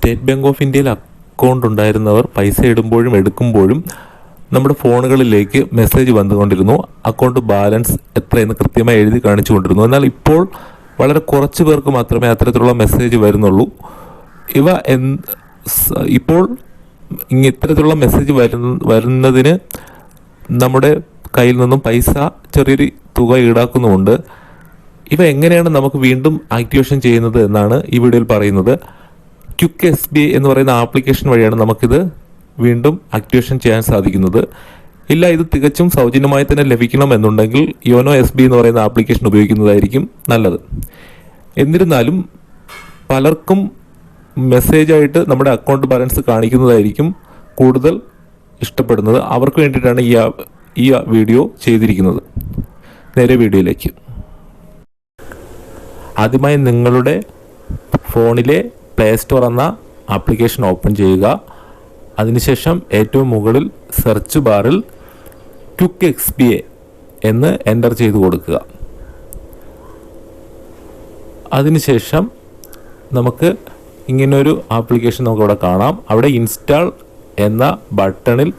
State bank of ഇന്ത്യയിൽ account ഉണ്ടായിരുന്നവർ പൈസ ഇടുമ്പോഴും എടുക്കുമ്പോഴും നമ്മുടെ ഫോണുകളിലേക്ക് മെസ്സേജ് വന്നുകൊണ്ടിരുന്നു. അക്കൗണ്ട് ബാലൻസ് എത്രയെന്ന് കൃത്യമായി എഴുതി കാണിച്ചു കാണിച്ചുകൊണ്ടിരുന്നു. എന്നാൽ ഇപ്പോൾ വളരെ കുറച്ച് പേർക്ക് മാത്രമേ അത്തരത്തിലുള്ള മെസ്സേജ് വരുന്നുള്ളൂ. ഇവ ഇപ്പോൾ ഇത്തരത്തിലുള്ള മെസ്സേജ് വരുന്ന വരുന്നതിന് നമ്മുടെ കയ്യിൽ നിന്നും പൈസ ചെറിയൊരു തുക ഈടാക്കുന്നുമുണ്ട്. ഇവ എങ്ങനെയാണ് നമുക്ക് വീണ്ടും ആക്ടിവേഷൻ ചെയ്യുന്നത് എന്നാണ് ഈ വീഡിയോയിൽ പറയുന്നത്. ക്യുക്ക് എസ് ബി എന്ന് പറയുന്ന ആപ്ലിക്കേഷൻ വഴിയാണ് നമുക്കിത് വീണ്ടും ആക്ടിവേഷൻ ചെയ്യാൻ സാധിക്കുന്നത്. ഇല്ല ഇത് തികച്ചും സൗജന്യമായി തന്നെ ലഭിക്കണമെന്നുണ്ടെങ്കിൽ യോനോ എസ് ബി എന്ന് പറയുന്ന ആപ്ലിക്കേഷൻ ഉപയോഗിക്കുന്നതായിരിക്കും നല്ലത്. എന്നിരുന്നാലും പലർക്കും മെസ്സേജായിട്ട് നമ്മുടെ അക്കൗണ്ട് ബാലൻസ് കാണിക്കുന്നതായിരിക്കും കൂടുതൽ ഇഷ്ടപ്പെടുന്നത്. അവർക്ക് വേണ്ടിയിട്ടാണ് ഈ ഈ വീഡിയോ ചെയ്തിരിക്കുന്നത്. നേരെ വീഡിയോയിലേക്ക്. ആദ്യമായി നിങ്ങളുടെ ഫോണിലെ പ്ലേ സ്റ്റോർ എന്ന ആപ്ലിക്കേഷൻ ഓപ്പൺ ചെയ്യുക. അതിനുശേഷം ഏറ്റവും മുകളിൽ സെർച്ച് ബാറിൽ ക്യുക്ക് എക്സ് പി എ എന്ന് എന്റർ ചെയ്ത് കൊടുക്കുക. അതിനുശേഷം നമുക്ക് ഇങ്ങനൊരു ആപ്ലിക്കേഷൻ നമുക്കിവിടെ കാണാം. അവിടെ ഇൻസ്റ്റാൾ എന്ന ബട്ടണിൽ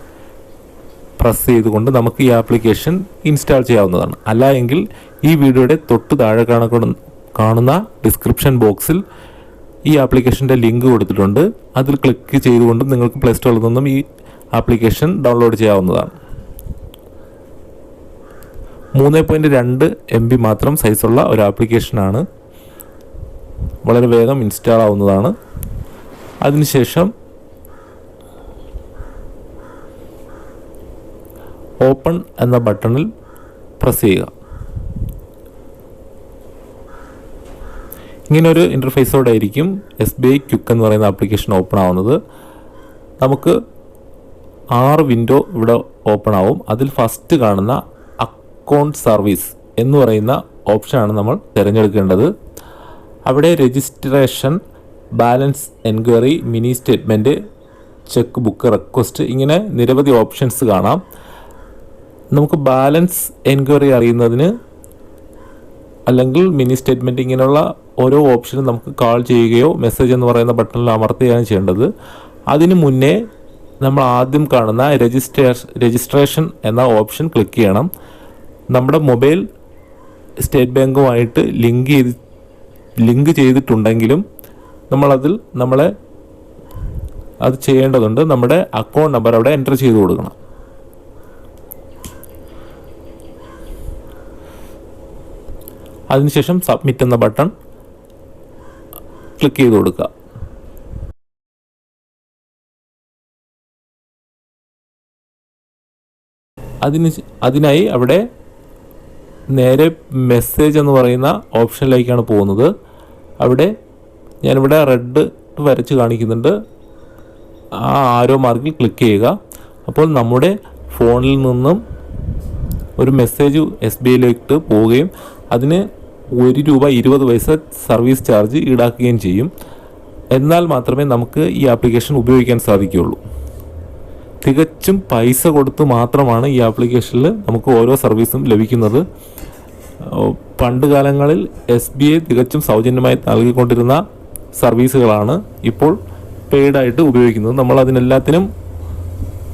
പ്രസ് ചെയ്തുകൊണ്ട് നമുക്ക് ഈ ആപ്ലിക്കേഷൻ ഇൻസ്റ്റാൾ ചെയ്യാവുന്നതാണ്. അല്ല എങ്കിൽ ഈ വീഡിയോയുടെ തൊട്ട് താഴെ കാണ കാണുന്ന ഡിസ്ക്രിപ്ഷൻ ബോക്സിൽ ഈ ആപ്ലിക്കേഷന്റെ ലിങ്ക് കൊടുത്തിട്ടുണ്ട്. അതിൽ ക്ലിക്ക് ചെയ്തുകൊണ്ട് നിങ്ങൾക്ക് പ്ലേ സ്റ്റോറിൽ നിന്നും ഈ ആപ്ലിക്കേഷൻ ഡൗൺലോഡ് ചെയ്യാവുന്നതാണ്. മൂന്ന് പോയിന്റ് രണ്ട് എം ബി മാത്രം സൈസുള്ള ഒരു ആപ്ലിക്കേഷനാണ് വളരെ വേഗം ഇൻസ്റ്റാൾ ആവുന്നതാണ്. അതിനുശേഷം ഓപ്പൺ എന്ന ബട്ടണിൽ പ്രസ് ചെയ്യുക. ഇങ്ങനൊരു ഇന്റർഫേസോടെ ആയിരിക്കും എസ് ബി ഐ ക്യുക്ക് എന്ന് പറയുന്ന ആപ്ലിക്കേഷൻ ഓപ്പൺ ആവുന്നത്. നമുക്ക് ആറ് വിൻഡോ ഇവിടെ ഓപ്പൺ ആവും. അതിൽ ഫസ്റ്റ് കാണുന്ന അക്കൗണ്ട് സർവീസ് എന്ന് പറയുന്ന ഓപ്ഷനാണ് നമ്മൾ തിരഞ്ഞെടുക്കേണ്ടത്. അവിടെ registration balance enquiry mini statement cheque book request ഇങ്ങനെ നിരവധി ഓപ്ഷൻസ് കാണാം. നമുക്ക് ബാലൻസ് എൻക്വയറി അറിയുന്നതിന് അല്ലെങ്കിൽ മിനി സ്റ്റേറ്റ്മെന്റ് ഇങ്ങനെയുള്ള ഓരോ ഓപ്ഷനും നമുക്ക് കാൾ ചെയ്യുകയോ മെസ്സേജ് എന്ന് പറയുന്ന ബട്ടണിൽ അമർത്തുകയാണ് ചെയ്യേണ്ടത്. അതിന് മുന്നേ നമ്മൾ ആദ്യം കാണുന്ന രജിസ്ട്രേഷൻ രജിസ്ട്രേഷൻ എന്ന ഓപ്ഷൻ ക്ലിക്ക് ചെയ്യണം. നമ്മുടെ മൊബൈൽ സ്റ്റേറ്റ് ബാങ്കുമായിട്ട് ലിങ്ക് ചെയ്ത് ലിങ്ക് ചെയ്തിട്ടുണ്ടെങ്കിലും നമ്മളതിൽ നമ്മളെ അത് ചെയ്യേണ്ടതുണ്ട്. നമ്മുടെ അക്കൗണ്ട് നമ്പർ അവിടെ എന്റർ ചെയ്ത് കൊടുക്കണം. അതിനുശേഷം സബ്മിറ്റ് എന്ന ബട്ടൺ ക്ലിക്ക് ചെയ്ത് കൊടുക്കുക. അതിന് അതിനായി അവിടെ നേരെ മെസ്സേജ് എന്ന് പറയുന്ന ഓപ്ഷനിലേക്കാണ് പോകുന്നത്. അവിടെ ഞാനിവിടെ റെഡ് വരച്ച് കാണിക്കുന്നുണ്ട്. ആ ആരോ മാർക്കിൽ ക്ലിക്ക് ചെയ്യുക. അപ്പോൾ നമ്മുടെ ഫോണിൽ നിന്നും ഒരു മെസ്സേജ് എസ് ബി ഐയിലേക്ക് പോവുകയും അതിന് ഒരു രൂപ ഇരുപത് പൈസ സർവീസ് ചാർജ് ഈടാക്കുകയും ചെയ്യും. എന്നാൽ മാത്രമേ നമുക്ക് ഈ ആപ്ലിക്കേഷൻ ഉപയോഗിക്കാൻ സാധിക്കുകയുള്ളൂ. തികച്ചും പൈസ കൊടുത്ത് മാത്രമാണ് ഈ ആപ്ലിക്കേഷനിൽ നമുക്ക് ഓരോ സർവീസും ലഭിക്കുന്നത്. പണ്ട് കാലങ്ങളിൽ എസ് ബി ഐ തികച്ചും സൗജന്യമായി നൽകിക്കൊണ്ടിരുന്ന സർവീസുകളാണ് ഇപ്പോൾ പെയ്ഡായിട്ട് ഉപയോഗിക്കുന്നത്. നമ്മൾ അതിനെല്ലാത്തിനും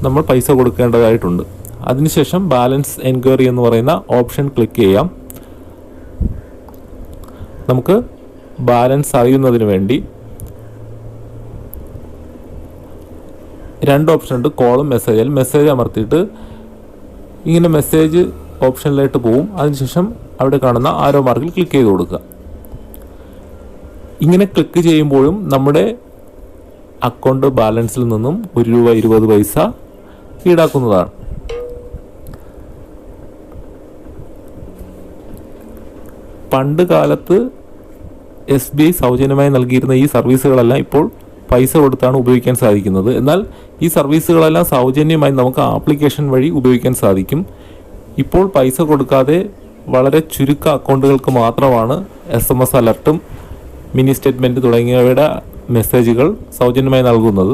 നമ്മൾ പൈസ കൊടുക്കേണ്ടതായിട്ടുണ്ട്. അതിനുശേഷം ബാലൻസ് എൻക്വയറി എന്ന് പറയുന്ന ഓപ്ഷൻ ക്ലിക്ക് ചെയ്യാം. നമുക്ക് ബാലൻസ് അറിയുന്നതിന് വേണ്ടി രണ്ട് ഓപ്ഷൻ ഉണ്ട്. കോളും മെസ്സേജ് മെസ്സേജ് അമർത്തിയിട്ട് ഇങ്ങനെ മെസ്സേജ് ഓപ്ഷനിലായിട്ട് പോവും. അതിനുശേഷം അവിടെ കാണുന്ന ആരോ മാർക്കിൽ ക്ലിക്ക് ചെയ്ത് കൊടുക്കുക. ഇങ്ങനെ ക്ലിക്ക് ചെയ്യുമ്പോഴും നമ്മുടെ അക്കൗണ്ട് ബാലൻസിൽ നിന്നും ഒരു രൂപ ഇരുപത് പൈസ ഈടാക്കുന്നതാണ്. പണ്ട് കാലത്ത് എസ് ബി ഐ സൗജന്യമായി നൽകിയിരുന്ന ഈ സർവീസുകളെല്ലാം ഇപ്പോൾ പൈസ കൊടുത്താണ് ഉപയോഗിക്കാൻ സാധിക്കുന്നത്. എന്നാൽ ഈ സർവീസുകളെല്ലാം സൗജന്യമായി നമുക്ക് ആപ്ലിക്കേഷൻ വഴി ഉപയോഗിക്കാൻ സാധിക്കും. ഇപ്പോൾ പൈസ കൊടുക്കാതെ വളരെ ചുരുക്ക അക്കൗണ്ടുകൾക്ക് മാത്രമാണ് എസ് എം എസ് അലർട്ടും മിനി സ്റ്റേറ്റ്മെന്റ് തുടങ്ങിയവയുടെ മെസ്സേജുകൾ സൗജന്യമായി നൽകുന്നത്.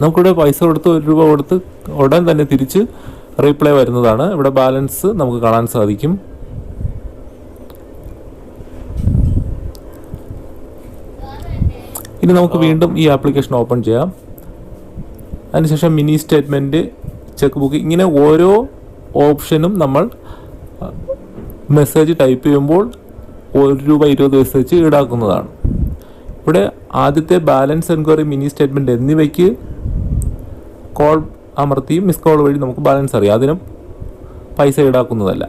നമുക്കിവിടെ പൈസ കൊടുത്ത് ഒരു രൂപ കൊടുത്ത് ഉടൻ തന്നെ തിരിച്ച് റീപ്ലൈ വരുന്നതാണ്. ഇവിടെ ബാലൻസ് നമുക്ക് കാണാൻ സാധിക്കും. ഇനി നമുക്ക് വീണ്ടും ഈ ആപ്ലിക്കേഷൻ ഓപ്പൺ ചെയ്യാം. അതിനുശേഷം മിനി സ്റ്റേറ്റ്മെന്റ് ചെക്ക് ബുക്ക് ഇങ്ങനെ ഓരോ ഓപ്ഷനും നമ്മൾ മെസ്സേജ് ടൈപ്പ് ചെയ്യുമ്പോൾ ഒരു രൂപ ഇരുപത് പൈസ വെച്ച് ഈടാക്കുന്നതാണ്. ഇവിടെ ആദ്യത്തെ ബാലൻസ് എൻക്വയറി മിനി സ്റ്റേറ്റ്മെന്റ് എന്നിവയ്ക്ക് കോൾ അമർത്തി മിസ് കോൾ വഴി നമുക്ക് ബാലൻസ് അറിയാം. അതിനും പൈസ ഈടാക്കുന്നതല്ല.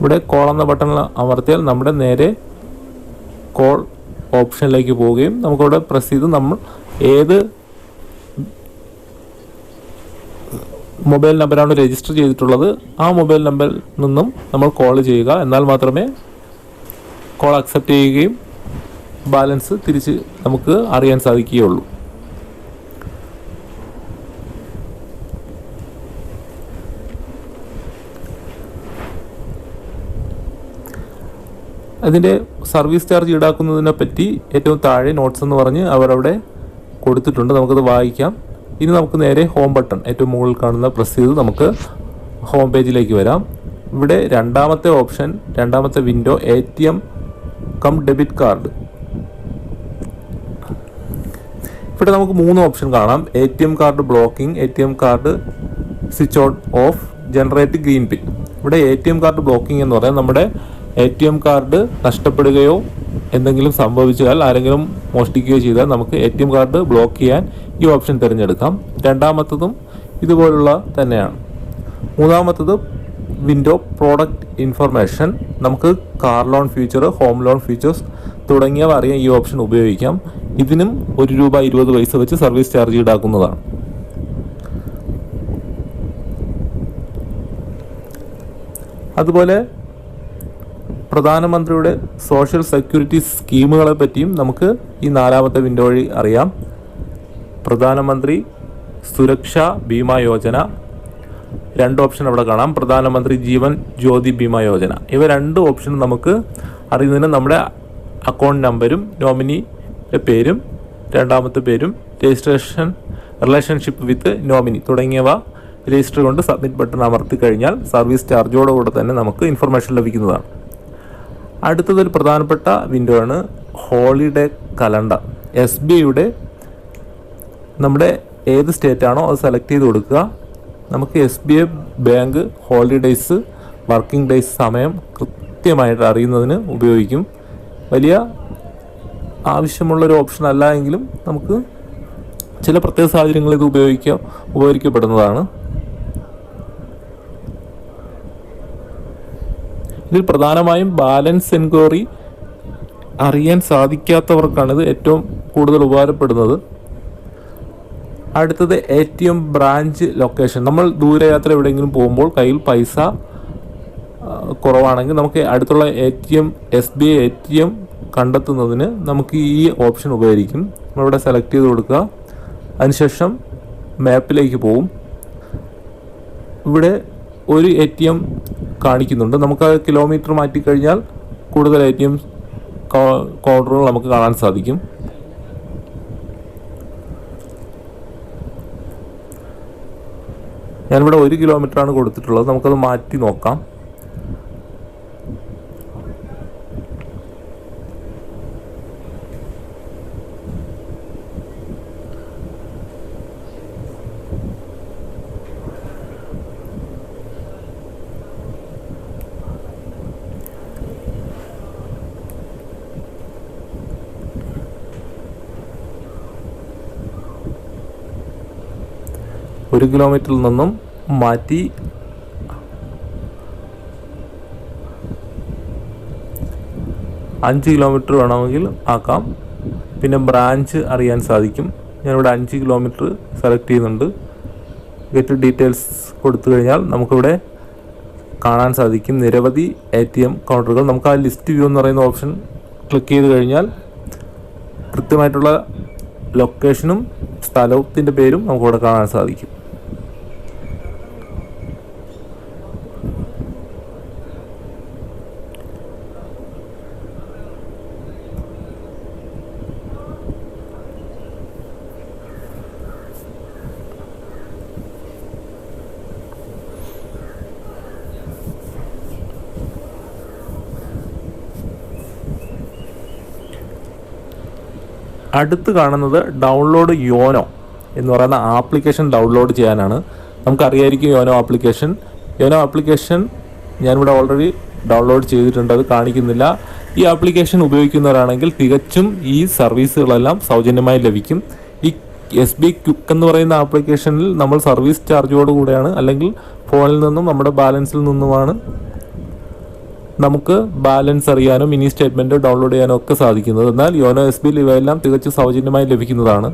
ഇവിടെ കോൾ എന്ന ബട്ടൺ അമർത്തിയാൽ നമ്മുടെ നേരെ കോൾ ഓപ്ഷനിലേക്ക് പോവുകയും നമുക്കവിടെ പ്രസ് ചെയ്ത് നമ്മൾ ഏത് മൊബൈൽ നമ്പറാണ് രജിസ്റ്റർ ചെയ്തിട്ടുള്ളത് ആ മൊബൈൽ നമ്പറിൽ നിന്നും നമ്മൾ കോൾ ചെയ്യുക. എന്നാൽ മാത്രമേ കോൾ അക്സെപ്റ്റ് ചെയ്യുകയും ബാലൻസ് തിരിച്ച് നമുക്ക് അറിയാൻ സാധിക്കുകയുള്ളൂ. അതിന്റെ സർവീസ് ചാർജ് ഈടാക്കുന്നതിനെ പറ്റി ഏറ്റവും താഴെ നോട്ട്സ് എന്ന് പറഞ്ഞ് അവരവിടെ കൊടുത്തിട്ടുണ്ട്. നമുക്കത് വായിക്കാം. ഇനി നമുക്ക് നേരെ ഹോം ബട്ടൺ ഏറ്റവും മുകളിൽ കാണുന്ന പ്രസ് ചെയ്ത് നമുക്ക് ഹോം പേജിലേക്ക് വരാം. ഇവിടെ രണ്ടാമത്തെ ഓപ്ഷൻ രണ്ടാമത്തെ window A T M cum debit card ഇവിടെ നമുക്ക് മൂന്ന് ഓപ്ഷൻ കാണാം. A T M card blocking A T M card switch on off generate green pin ഇവിടെ A T M card blocking എന്ന് പറയാൻ നമ്മുടെ എ ടി എം കാർഡ് നഷ്ടപ്പെടുകയോ എന്തെങ്കിലും സംഭവിച്ചാൽ ആരെങ്കിലും മോഷ്ടിക്കുകയോ ചെയ്താൽ നമുക്ക് A T M card block ചെയ്യാൻ ഈ ഓപ്ഷൻ തിരഞ്ഞെടുക്കാം. രണ്ടാമത്തതും ഇതുപോലുള്ള തന്നെയാണ്. മൂന്നാമത്തത് വിൻഡോ പ്രോഡക്റ്റ് ഇൻഫർമേഷൻ നമുക്ക് car loan feature home loan features തുടങ്ങിയവ അറിയാൻ ഈ ഓപ്ഷൻ ഉപയോഗിക്കാം. ഇതിനും ഒരു രൂപ ഇരുപത് പൈസ വെച്ച് സർവീസ് ചാർജ് ഈടാക്കുന്നതാണ്. അതുപോലെ പ്രധാനമന്ത്രിയുടെ സോഷ്യൽ സെക്യൂരിറ്റി സ്കീമുകളെ പറ്റിയും നമുക്ക് ഈ നാലാമത്തെ വിൻഡോ വഴി അറിയാം. പ്രധാനമന്ത്രി സുരക്ഷാ ബീമാ യോജന. രണ്ട് ഓപ്ഷൻ അവിടെ കാണാം. പ്രധാനമന്ത്രി ജീവൻ ജ്യോതി ബീമാ യോജന. ഇവ രണ്ട് ഓപ്ഷനും നമുക്ക് അറിയുന്നതിന് നമ്മുടെ അക്കൗണ്ട് നമ്പരും നോമിനിയുടെ പേരും രണ്ടാമത്തെ പേരും രജിസ്ട്രേഷൻ റിലേഷൻഷിപ്പ് വിത്ത് നോമിനി തുടങ്ങിയവ രജിസ്റ്റർ കൊണ്ട് സബ്മിറ്റ് ബട്ടൺ അമർത്തി കഴിഞ്ഞാൽ സർവീസ് ചാർജോടുകൂടെ തന്നെ നമുക്ക് ഇൻഫർമേഷൻ ലഭിക്കുന്നതാണ്. അടുത്തതൊരു പ്രധാനപ്പെട്ട വിൻഡോ ആണ് ഹോളിഡേ കലണ്ടർ എസ് ബി ഐയുടെ നമ്മുടെ ഏത് സ്റ്റേറ്റ് ആണോ അത് സെലക്ട് ചെയ്ത് കൊടുക്കുക. നമുക്ക് S B I bank holidays working days സമയം കൃത്യമായിട്ട് അറിയുന്നതിന് ഉപയോഗിക്കും. വലിയ ആവശ്യമുള്ളൊരു ഓപ്ഷൻ അല്ല എങ്കിലും നമുക്ക് ചില പ്രത്യേക സാഹചര്യങ്ങളിൽ ഇത് ഉപയോഗിക്കാം ഉപകരിക്കപ്പെടുന്നതാണ്. ഇതിൽ പ്രധാനമായും ബാലൻസ് എൻക്വയറി അറിയാൻ സാധിക്കാത്തവർക്കാണ് ഇത് ഏറ്റവും കൂടുതൽ ഉപകാരപ്പെടുന്നത്. അടുത്തത് A T M branch location. നമ്മൾ ദൂരയാത്ര എവിടെയെങ്കിലും പോകുമ്പോൾ കയ്യിൽ പൈസ കുറവാണെങ്കിൽ നമുക്ക് അടുത്തുള്ള A T M S B I A T M കണ്ടെത്തുന്നതിന് നമുക്ക് ഈ ഓപ്ഷൻ ഉപകരിക്കും. നമ്മളിവിടെ സെലക്ട് ചെയ്ത് കൊടുക്കുക. അതിനുശേഷം മാപ്പിലേക്ക് പോകും ഇവിടെ ഒരു എ ടി എം കാണിക്കുന്നുണ്ട്. നമുക്ക് കിലോമീറ്റർ മാറ്റിക്കഴിഞ്ഞാൽ കൂടുതൽ എ ടി എം കൗണ്ടറുകൾ നമുക്ക് കാണാൻ സാധിക്കും. ഞാനിവിടെ ഒരു കിലോമീറ്ററാണ് കൊടുത്തിട്ടുള്ളത്. നമുക്കത് മാറ്റി നോക്കാം. ഒരു കിലോമീറ്ററിൽ നിന്നും മാറ്റി അഞ്ച് കിലോമീറ്റർ വേണമെങ്കിൽ ആക്കാം. പിന്നെ ബ്രാഞ്ച് അറിയാൻ സാധിക്കും. ഞാനിവിടെ അഞ്ച് കിലോമീറ്റർ സെലക്ട് ചെയ്യുന്നുണ്ട്. ഗെറ്റ് ഡീറ്റെയിൽസ് കൊടുത്തു കഴിഞ്ഞാൽ നമുക്കിവിടെ കാണാൻ സാധിക്കും. നിരവധി എ ടി എം കൗണ്ടറുകൾ നമുക്ക് ആ ലിസ്റ്റ് വ്യൂ എന്ന് പറയുന്ന ഓപ്ഷൻ ക്ലിക്ക് ചെയ്ത് കഴിഞ്ഞാൽ കൃത്യമായിട്ടുള്ള ലൊക്കേഷനും സ്ഥലത്തിന്റെ പേരും നമുക്കിവിടെ കാണാൻ സാധിക്കും. അടുത്ത് കാണുന്നത് ഡൗൺലോഡ് യോനോ എന്ന് പറയുന്ന ആപ്ലിക്കേഷൻ ഡൗൺലോഡ് ചെയ്യാനാണ്. നമുക്കറിയായിരിക്കും യോനോ ആപ്ലിക്കേഷൻ യോനോ ആപ്ലിക്കേഷൻ ഞാനിവിടെ ഓൾറെഡി ഡൗൺലോഡ് ചെയ്തിട്ടുണ്ട് അത് കാണിക്കുന്നില്ല. ഈ ആപ്ലിക്കേഷൻ ഉപയോഗിക്കുന്നവരാണെങ്കിൽ തികച്ചും ഈ സർവീസുകളെല്ലാം സൗജന്യമായി ലഭിക്കും. ഈ എസ് ബി ക്യുക്ക് എന്ന് പറയുന്ന ആപ്ലിക്കേഷനിൽ നമ്മൾ സർവീസ് ചാർജോട് കൂടെയാണ് അല്ലെങ്കിൽ ഫോണിൽ നിന്നും നമ്മുടെ ബാലൻസിൽ നിന്നുമാണ് നമുക്ക് ബാലൻസ് അറിയാനും മിനി സ്റ്റേറ്റ്മെന്റ് ഡൗൺലോഡ് ചെയ്യാനും ഒക്കെ സാധിക്കുന്നത്. എന്നാൽ യോനോ എസ് ബിയിൽ ഇവയെല്ലാം തികച്ചും സൗജന്യമായി ലഭിക്കുന്നതാണ്.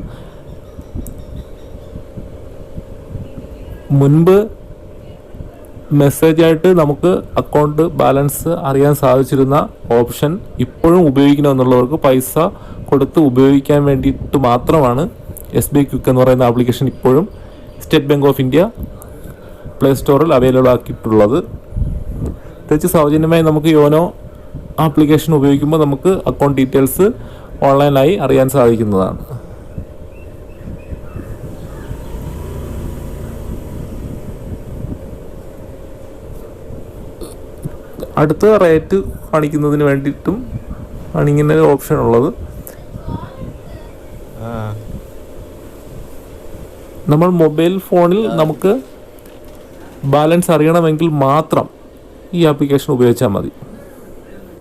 മുൻപ് മെസ്സേജായിട്ട് നമുക്ക് അക്കൗണ്ട് ബാലൻസ് അറിയാൻ സാധിച്ചിരുന്ന ഓപ്ഷൻ ഇപ്പോഴും ഉപയോഗിക്കണമെന്നുള്ളവർക്ക് പൈസ കൊടുത്ത് ഉപയോഗിക്കാൻ വേണ്ടിയിട്ട് മാത്രമാണ് എസ് ബി ക്വിക്ക് എന്ന് പറയുന്ന ആപ്ലിക്കേഷൻ ഇപ്പോഴും State Bank of India Play സ്റ്റോറിൽ അവൈലബിൾ ആക്കിയിട്ടുള്ളത്. തികച്ച് സൗജന്യമായി നമുക്ക് യോനോ ആപ്ലിക്കേഷൻ ഉപയോഗിക്കുമ്പോൾ നമുക്ക് അക്കൗണ്ട് ഡീറ്റെയിൽസ് ഓൺലൈനായി അറിയാൻ സാധിക്കുന്നതാണ്. അടുത്ത റേറ്റ് കാണിക്കുന്നതിന് വേണ്ടിയിട്ടും ആണ് ഇങ്ങനെ ഒരു ഓപ്ഷൻ ഉള്ളത്. നമ്മൾ മൊബൈൽ ഫോണിൽ നമുക്ക് ബാലൻസ് അറിയണമെങ്കിൽ മാത്രം ഈ ആപ്ലിക്കേഷൻ ഉപയോഗിച്ചാൽ മതി.